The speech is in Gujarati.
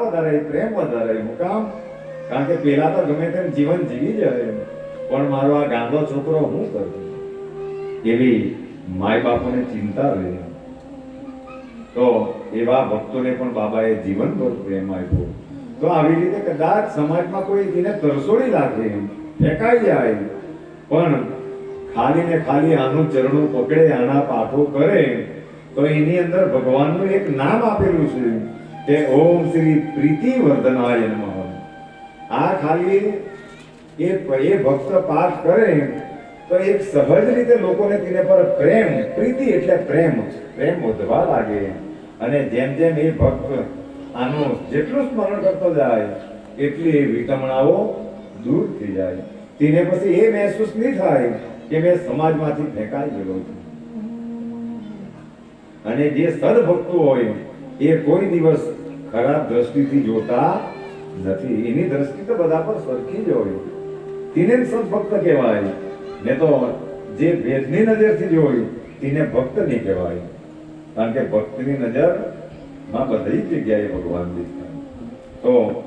વધારે પ્રેમ વધારે હું કામ કારણ કે પેલા તો ગમે તેમ જીવન જીવી જાય પણ મારો આ ગાંડો છોકરો હું કરું? એવી માય બાપોને ચિંતા રહી. તો એવા ભક્તોને પણ બાબાએ જીવનભર પ્રેમ આપ્યો. તો આવી રીતે કદાચ સમાજમાં કોઈ એને તરસોડી લાગે ફેંકાઈ જાય. પણ ખાલી ને ખાલી આનું ચરણું પકડે, આના પાઠો કરે, તો એની અંદર ભગવાનનું એક નામ આપેલું છે. કે ઓમ શ્રી પ્રીતિ વર્ધનાય નમઃ. આ ખાલી એ એ ભક્ત પાઠ કરે તો એક સહજ રીતે લોકોને તેને પર પ્રેમ, પ્રીતિ એટલે પ્રેમ પ્રેમ વધવા લાગે અને જેમ જેમ એ ભક્ત આનું જેટલું સ્મરણ કરતો જાય, એટલી એ વિટમણાઓ દૂર થઈ જાય. તેને પછી એ મહેસૂસ નહીં થાય કે મેં સમાજમાંથી ફેંકાઈ ગયેલો છું. અને જે સદભક્તો હોય એ કોઈ દિવસ ખરાબ દ્રષ્ટિથી જોતા નથી. એની દ્રષ્ટિ તો બધા પર સરખી જ હોય. તેને સંત ભક્ત કહેવાય. ને તો જે ભેદની નજરથી જોયું તેને ભક્ત નહીં કહેવાય. કારણ કે ભક્તની નજરમાં બધી જગ્યાએ ભગવાન દેખાય. તો